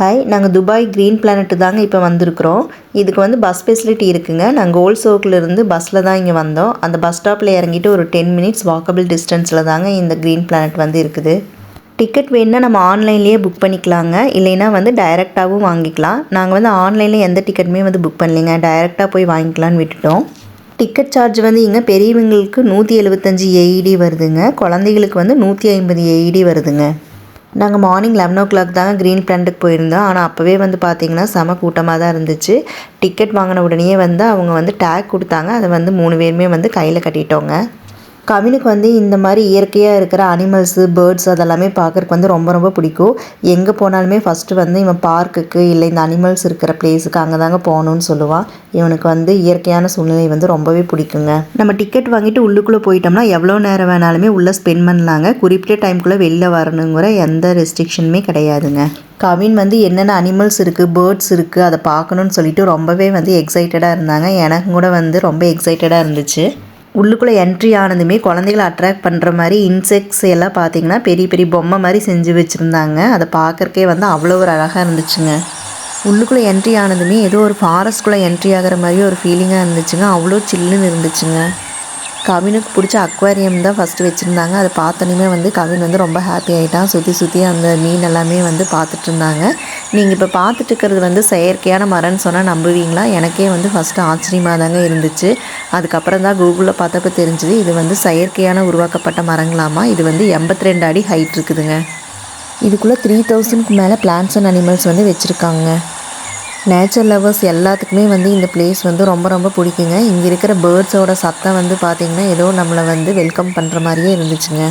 Hi நாங்கள் Dubai green planet தாங்க இப்போ வந்திருக்கிறோம். இதுக்கு வந்து பஸ் ஃபெசிலிட்டி இருக்குங்க. நாங்கள் ஓல்ட் சோக்கிலிருந்து பஸ்ஸில் தான் இங்கே வந்தோம். அந்த பஸ் ஸ்டாப்பில் இறங்கிட்டு ஒரு டென் மினிட்ஸ் வாக்கபிள் டிஸ்டன்ஸில் தாங்க இந்த க்ரீன் பிளானட் வந்து இருக்குது. டிக்கெட் வேணுன்னா நம்ம ஆன்லைன்லேயே புக் பண்ணிக்கலாங்க. இல்லைன்னா வந்து டைரெக்டாகவும் வாங்கிக்கலாம். நாங்கள் வந்து ஆன்லைனில் எந்த டிக்கெட்டுமே வந்து புக் பண்ணலைங்க. டைரெக்டாக போய் வாங்கிக்கலான்னு விட்டுட்டோம். டிக்கெட் சார்ஜ் வந்து இங்கே பெரியவங்களுக்கு நூற்றி எழுபத்தஞ்சி ஏஇடி வருதுங்க. குழந்தைகளுக்கு வந்து நூற்றி ஐம்பது ஏஇடி வருதுங்க. நாங்கள் மார்னிங் லெவன் ஓ கிளாக் தாங்க க்ரீன் பிளான்ட்டுக்கு போயிருந்தோம். ஆனால் அப்போவே வந்து பார்த்திங்கன்னா செம கூட்டமாக தான் இருந்துச்சு. டிக்கெட் வாங்கின உடனேயே வந்து அவங்க வந்து டேக் கொடுத்தாங்க. அதை வந்து மூணு பேருமே வந்து கையில் கட்டிட்டோங்க. கவினுக்கு வந்து இந்த மாதிரி இயற்கையாக இருக்கிற அனிமல்ஸு பேர்ட்ஸ் அதெல்லாமே பார்க்குறக்கு வந்து ரொம்ப ரொம்ப பிடிக்கும். எங்கே போனாலுமே ஃபஸ்ட்டு வந்து இவன் பார்க்குக்கு இல்லை இந்த அனிமல்ஸ் இருக்கிற பிளேஸுக்கு அங்கே தாங்க போகணுன்னு சொல்லுவான் இவனுக்கு வந்து இயற்கையான சூழ்நிலை வந்து ரொம்பவே பிடிக்குங்க. நம்ம டிக்கெட் வாங்கிட்டு உள்ளுக்குள்ளே போயிட்டோம்னா எவ்வளோ நேரம் வேணாலுமே உள்ளே ஸ்பெண்ட் பண்ணலாங்க. குறிப்பிட்ட டைம்குள்ளே வெளில வரணுங்கிற எந்த ரெஸ்ட்ரிக்ஷனுமே கிடையாதுங்க. கவின் வந்து என்னென்ன அனிமல்ஸ் இருக்குது பேர்ட்ஸ் இருக்குது அதை பார்க்கணுன்னு சொல்லிட்டு ரொம்பவே வந்து எக்ஸைட்டடாக இருந்தாங்க. எனக்கும் கூட வந்து ரொம்ப எக்ஸைட்டடாக இருந்துச்சு. உள்ளுக்குள்ளே என்ட்ரி ஆனதுமே குழந்தைகளை அட்ராக்ட் பண்ணுற மாதிரி இன்செக்ட்ஸ் எல்லாம் பார்த்தீங்கன்னா பெரிய பெரிய பொம்மை மாதிரி செஞ்சு வச்சுருந்தாங்க. அதை பார்க்குறக்கே வந்து அவ்வளோ ஒரு அழகாக இருந்துச்சுங்க. உள்ளுக்குள்ளே என்ட்ரி ஆனதுமே ஏதோ ஒரு ஃபாரஸ்ட்குள்ளே என்ட்ரி ஆகிற மாதிரி ஒரு ஃபீலிங்காக இருந்துச்சுங்க. அவ்வளோ சில்லுன்னு இருந்துச்சுங்க. கவினுக்கு பிடிச்ச அக்வாரியம் தான் ஃபஸ்ட்டு வச்சுருந்தாங்க. அதை பார்த்தோன்னே வந்து கவின் வந்து ரொம்ப ஹாப்பி ஆகிட்டான் சுற்றி சுற்றி அந்த மீன் எல்லாமே வந்து பார்த்துட்டு இருந்தாங்க. நீங்கள் இப்போ பார்த்துட்டு இருக்கிறது வந்து செயற்கையான மரம்னு சொன்னால் நம்புவீங்களா? எனக்கே வந்து ஃபஸ்ட்டு ஆச்சரியமாக தாங்க இருந்துச்சு. அதுக்கப்புறம் தான் கூகுளில் பார்த்தப்ப தெரிஞ்சுது இது வந்து செயற்கையான உருவாக்கப்பட்ட மரங்களாமா? இது வந்து எண்பத்தி ரெண்டு அடி ஹைட் இருக்குதுங்க. இதுக்குள்ளே த்ரீ தௌசண்ட்க்கு மேலே பிளான்ஸ் அண்ட் அனிமல்ஸ் வந்து வச்சுருக்காங்க. நேச்சர் லவர்ஸ் எல்லாத்துக்குமே வந்து இந்த பிளேஸ் வந்து ரொம்ப ரொம்ப பிடிக்குங்க. இங்கே இருக்கிற பேர்ட்ஸோட சத்தம் வந்து பார்த்திங்கன்னா ஏதோ நம்மளை வந்து வெல்கம் பண்ணுற மாதிரியே இருந்துச்சுங்க.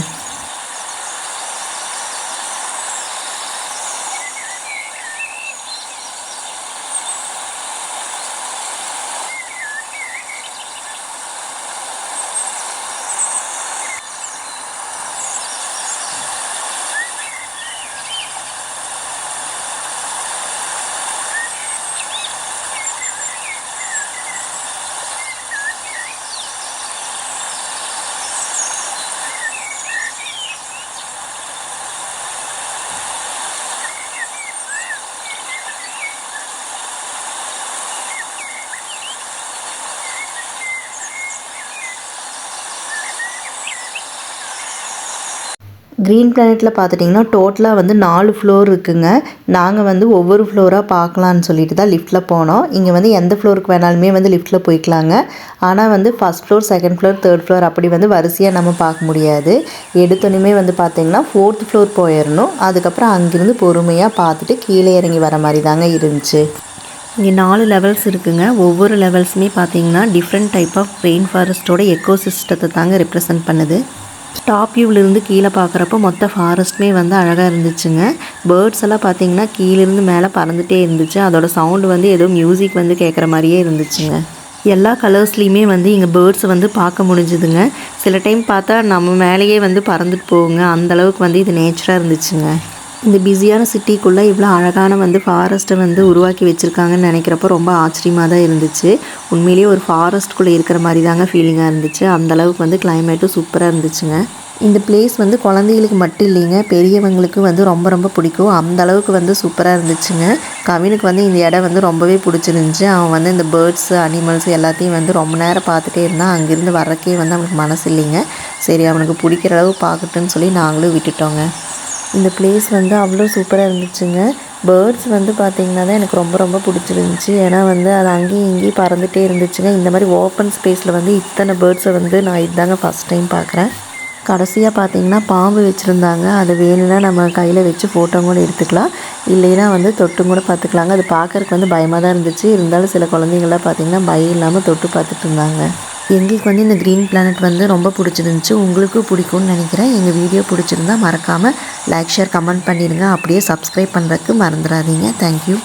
க்ரீன் பிளானெட்டில் பார்த்துட்டிங்கன்னா டோட்டலாக வந்து நாலு ஃப்ளோர் இருக்குங்க. நாங்கள் வந்து ஒவ்வொரு ஃப்ளோராக பார்க்கலான்னு சொல்லிட்டு தான் லிஃப்ட்டில் போனோம். இங்கே வந்து எந்த ஃப்ளோருக்கு வேணாலுமே வந்து லிஃப்ட்டில் போய்க்கலாங்க. ஆனால் வந்து first floor second floor third floor அப்படி வந்து வரிசையாக நம்ம பார்க்க முடியாது. எடுத்தோன்னுமே வந்து பார்த்திங்கன்னா ஃபோர்த் ஃப்ளோர் போயிடணும் அதுக்கப்புறம் அங்கேருந்து பொறுமையாக பார்த்துட்டு கீழே இறங்கி வர மாதிரி தாங்க இருந்துச்சு. இங்கே நாலு லெவல்ஸ் இருக்குங்க. ஒவ்வொரு லெவல்ஸுமே பார்த்தீங்கன்னா டிஃப்ரெண்ட் டைப் ஆஃப் ரெயின் ஃபாரஸ்ட்டோட எக்கோ சிஸ்டத்தை தாங்க ரெப்ரசன்ட் பண்ணுது. டாப் வியூவிலேருந்து கீழே பார்க்குறப்போ மொத்த ஃபாரஸ்ட்டுமே வந்து அழகாக இருந்துச்சுங்க. பேர்ட்ஸ் எல்லாம் பார்த்தீங்கன்னா கீழேருந்து மேலே பறந்துகிட்டே இருந்துச்சு. அதோட சவுண்டு வந்து ஏதோ மியூசிக் வந்து கேட்குற மாதிரியே இருந்துச்சுங்க. எல்லா கலர்ஸ்லேயுமே வந்து இங்கே பேர்ட்ஸை வந்து பார்க்க முடிஞ்சுதுங்க. சில டைம் பார்த்தா நம்ம மேலேயே வந்து பறந்துட்டு போகுங்க. அந்தளவுக்கு வந்து இது நேச்சராக இருந்துச்சுங்க. இந்த பிஸியான சிட்டிக்குள்ளே இவ்வளோ அழகான வந்து ஃபாரஸ்ட்டை வந்து உருவாக்கி வச்சுருக்காங்கன்னு நினைக்கிறப்போ ரொம்ப ஆச்சரியமாக தான் இருந்துச்சு. உண்மையிலேயே ஒரு ஃபாரஸ்ட்குள்ளே இருக்கிற மாதிரி தாங்க ஃபீலிங்காக இருந்துச்சு அந்தளவுக்கு வந்து கிளைமேட்டும் சூப்பராக இருந்துச்சுங்க. இந்த பிளேஸ் வந்து குழந்தைகளுக்கு மட்டும் இல்லைங்க பெரியவங்களுக்கு வந்து ரொம்ப ரொம்ப பிடிக்கும். அந்த அளவுக்கு வந்து சூப்பராக இருந்துச்சுங்க. கவினுக்கு வந்து இந்த இடம் வந்து ரொம்பவே பிடிச்சிருந்துச்சி. அவன் வந்து இந்த பேர்ட்ஸு அனிமல்ஸ் எல்லாத்தையும் வந்து ரொம்ப நேரம் பார்த்துட்டே இருந்தான். அங்கேருந்து வர்றக்கே வந்து அவனுக்கு மனசு இல்லைங்க. சரி அவனுக்கு பிடிக்கிற அளவு பார்க்கட்டுன்னு சொல்லி நாங்களும் விட்டுட்டோங்க. இந்த பிளேஸ் வந்து அவ்வளோ சூப்பராக இருந்துச்சுங்க. பேர்ட்ஸ் வந்து பார்த்திங்கன்னா தான் எனக்கு ரொம்ப ரொம்ப பிடிச்சிருந்துச்சி. ஏன்னா வந்து அது அங்கேயும் இங்கேயும் பறந்துகிட்டே இருந்துச்சுங்க. இந்த மாதிரி ஓப்பன் ஸ்பேஸில் வந்து இத்தனை பேர்ட்ஸை வந்து நான் இதுதாங்க ஃபஸ்ட் டைம் பார்க்குறேன் கடைசியாக பார்த்தீங்கன்னா பாம்பு வச்சுருந்தாங்க. அது வேணும்னா நம்ம கையில் வச்சு ஃபோட்டோ கூட எடுத்துக்கலாம். இல்லைன்னா வந்து தொட்டும் கூட பார்த்துக்கலாங்க அது பார்க்குறக்கு வந்து பயமாக தான் இருந்துச்சு. இருந்தாலும் சில குழந்தைங்களாம் பார்த்திங்கன்னா பயம் இல்லாமல் தொட்டு பார்த்துட்டு இருந்தாங்க. எங்களுக்கு வந்து இந்த க்ரீன் பிளானட் வந்து ரொம்ப பிடிச்சிருந்துச்சி. உங்களுக்கும் பிடிக்கும்னு நினைக்கிறேன். எங்கள் வீடியோ பிடிச்சிருந்தா மறக்காமல் லைக் ஷேர் கமெண்ட் பண்ணிடுங்க அப்படியே சப்ஸ்கிரைப் பண்ணுறதுக்கு மறந்துடாதீங்க. தேங்க்யூ